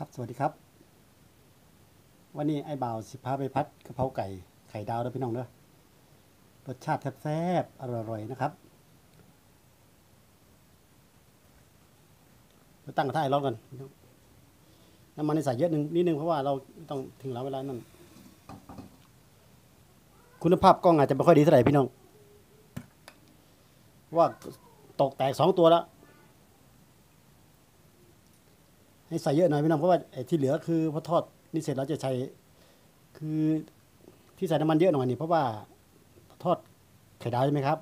ครับสวัสดีครับ วันนี้ไอ้บ่าวสิพาไปพัดกะเพราไก่ไข่ดาวเด้อพี่น้องเด้อรสชาติแซ่บๆอร่อยๆนะครับไปตั้งกระทะให้ร้อนกันน้ำมันนี่ใส่เยอะนึงนิดนึงเพราะว่าเราต้องถึงแล้วเวลานั้นคุณภาพกล้องอาจจะไม่ค่อยดีเท่าไหร่พี่น้องว่าตกแตกสองตัวแล้ว ให้ใส่เยอะหน่อยพี่น้องเพราะว่าไอ้ที่เหลือคือพอทอดนี่เสร็จเราจะใช้คือที่ใส่น้ำมันเยอะหน่อยนี่เพราะว่าทอดไข่ดาวใช่ไหมครับ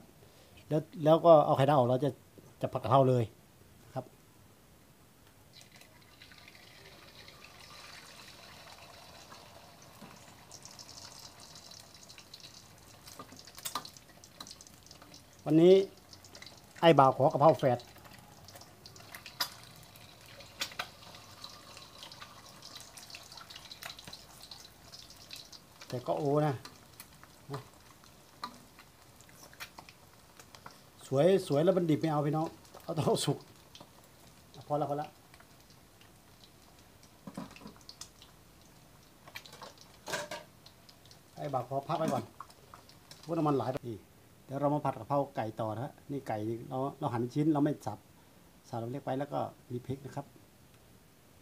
แล้วแล้วก็เอาไข่ดาวออกเราจะจะผัดกะเพราเลยครับ วันนี้ไอ้บ่าวขอกะเพราแฟด แต่ก็โอนะนะ สวยสวยแล้วมันดิบไม่เอาพี่น้อง เอาต้องเอาสุก พอแล้วพอแล้วไอ้บากขอพักไว้ก่อนพราะน้ำมันหลายไปอีกเดี๋ยวเรามาผัดกะเพราไก่ต่อนะฮะ นี่ไก่เราเราหั่นเป็นชิ้นเราไม่สับสับเราเล็กไปแล้วก็มีพริกนะครับ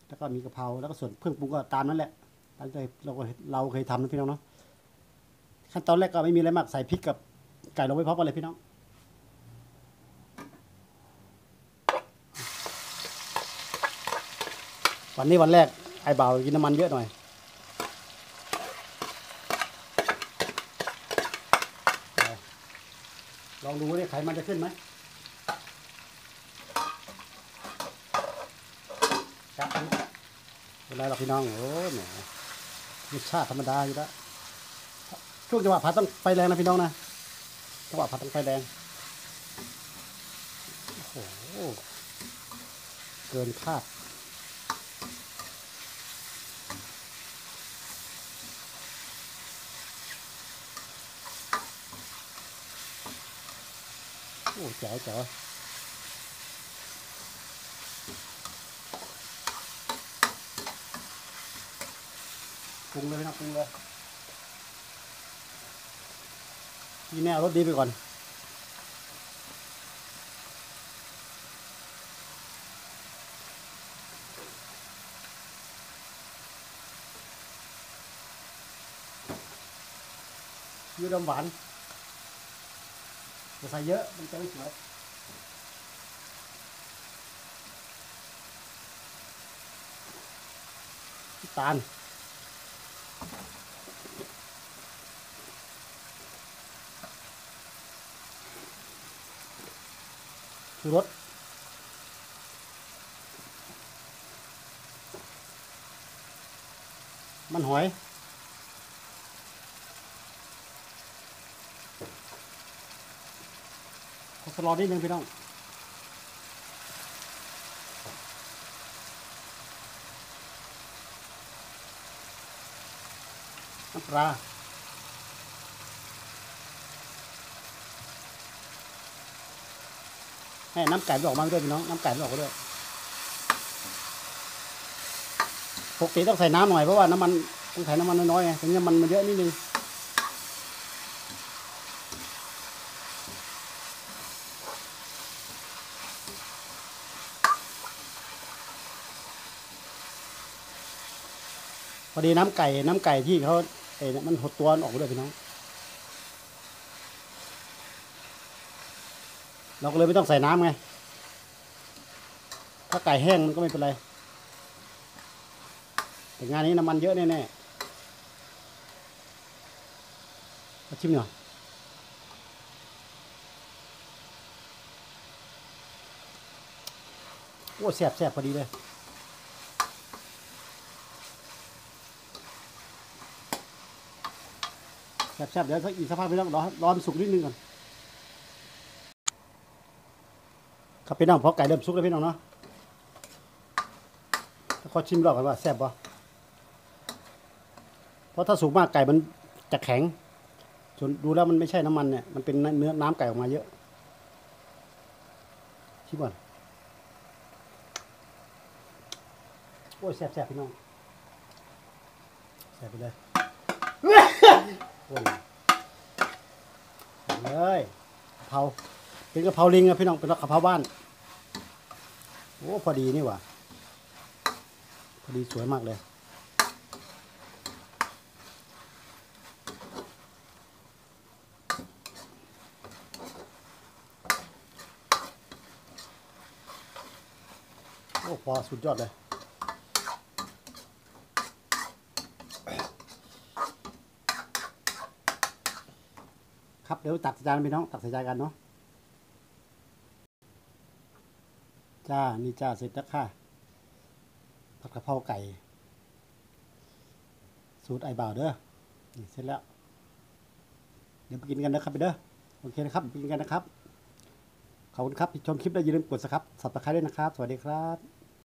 แล้วก็มีกะเพราแล้วก็ส่วนเครื่องปรุงก็ตามนั้นแหละ ตามที่เราเราเคยทำนะพี่น้องเนาะขั้นตอนแรกก็ไม่มีอะไรมากใส่พริกกับไก่ลงไปพร้อมกันเลยพี่น้องวันนี้วันแรกไอ้บ่าวกินน้ำมันเยอะหน่อยลองดูว่าไขมันจะขึ้นไหมครับเป็นไรหรอกพี่น้องโอ้แห รสชาติธรรมดาอยู่แล้วช่วงจังหวะผัดต้องไฟแรงนะพี่น้องนะจังหวะผัดต้องไฟแรงโอ้โหเกินคาดโอ้แจ๋วแจ๋ว ปรุงเลยน้องปรุงเลยนี่แน่เอารสดีไปก่อนยูดมหวานจะใส่เยอะมันจะไม่สวยน้ำตาล คือรสมันหอยขอสลอนิดนึงพี่น้อง น้ำปลาให้น้ำไก่ออกมาด้วยพี่น้อง น้ำไก่ออกมาด้วยปกติต้องใส่น้ำหน่อยเพราะว่าน้ำมันต้องใส่น้ำมันน้อยๆไงถึงน้ำมันมันเยอะนิดนึงพอดีน้ำไก่น้ำไก่ที่เขา เอ้มันหดตัวออกมาด้วยพี่น้อง เราก็เลยไม่ต้องใส่น้ำไง ถ้าไก่แห้งมันก็ไม่เป็นไร แต่งานนี้น้ำมันเยอะแน่ๆมาชิมหน่อยโอ้แซ่บแซ่บพอดีเลย แซ่บๆเดี๋ยวสักอีกสักพักพี่น้องรอรอมันสุกนิดนึงก่อนครับพี่น้องพอไก่เริ่มสุกแล้วพี่น้องเนาะขอชิมรอบกันว่าแซ่บปะเพราะถ้าสุกมากไก่มันจะแข็งส่วนดูแล้วมันไม่ใช่น้ำมันเนี่ยมันเป็นเนื้อน้ำไก่ออกมาเยอะชิมก่อนโอ้ยแซ่บๆพี่น้องแซ่บไปเลย เอาเลยกะเพราเป็นกะเพราลิงอะพี่น้องเป็นกะเพราบ้านโอ้พอดีนี่หว่าพอดีสวยมากเลยโอ้พอสุดยอดเลย ครับเดี๋ยวตักใส่จานพี่น้องตักใส่จานกันเนาะจ้านี่จ้าเสร็จแล้วค่ะผัดกะเพราไก่ สูตรไอบ่าวเด้อนี่เสร็จแล้ว เดี๋ยวไปกินกันนะครับไปเด้อโอเคนะครับไปกินกันนะครับขอบคุณครับที่ชมคลิปแล้อย่าลืมกดสับสับตะไคร้ด้วยนะครับ สวัสดีครับ